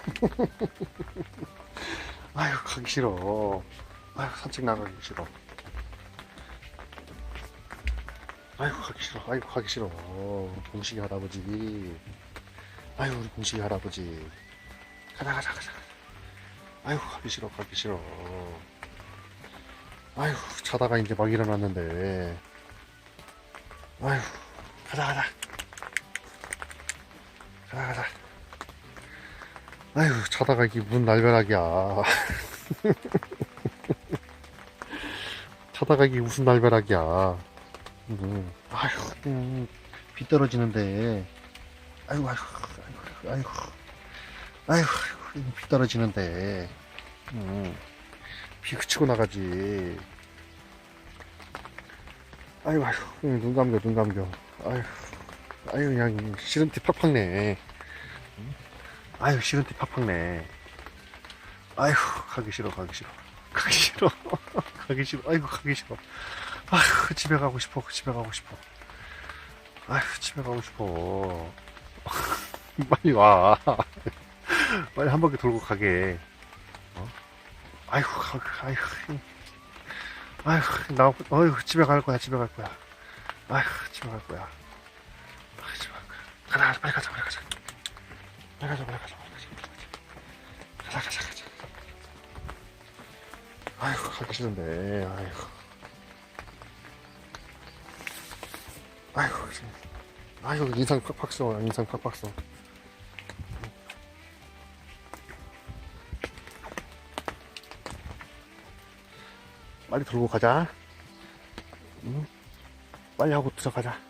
아유, 가기 싫어. 아유, 산책 나가기 싫어. 아이고, 가기 싫어. 아이고, 가기 싫어. 공식이 할아버지. 아유, 우리 공식이 할아버지. 가자, 가자, 가자. 아이고, 가기 싫어, 가기 싫어. 아이고, 자다가 이제 막 일어났는데. 가자, 가자. 가자, 가자. 아이고, 자다가 이게 무슨 날벼락이야. 자다가 이게 무슨 날벼락이야. 음, 아이고, 음, 비 떨어지는데. 아이고, 아이고, 아이고, 아이고, 아이고, 비 떨어지는데. 음, 비 그치고 나가지. 아이고, 아이고, 음, 눈 감겨, 눈 감겨. 아이고, 아이고, 그냥 싫은 티 팍팍 내. 아유, 싫은 티 팍팍 내. 아이고, 가기 싫어, 가기 싫어. 가기 싫어. 가기 싫어. 아이고, 가기 싫어. 아이고, 집에 가고 싶어. 집에 가고 싶어. 아이고, 집에 가고 싶어. 빨리 와. 빨리 한 바퀴 돌고 가게. 어? 가, 아이고. 아이고, 나, 어이구, 집에 갈 거야, 집에 갈 거야. 아이고, 집에 갈 거야. 아이고, 집에 갈 거야. 가자, 빨리 가자, 빨리 가자. 빨리 가자, 빨리 가자, 가자. 가자. 아이고, 가기 싫은데, 아이고. 아이고, 참. 아이고, 인상 팍팍 써, 인상 팍팍 써. 빨리 돌고 가자. 응? 빨리 하고 들어가자.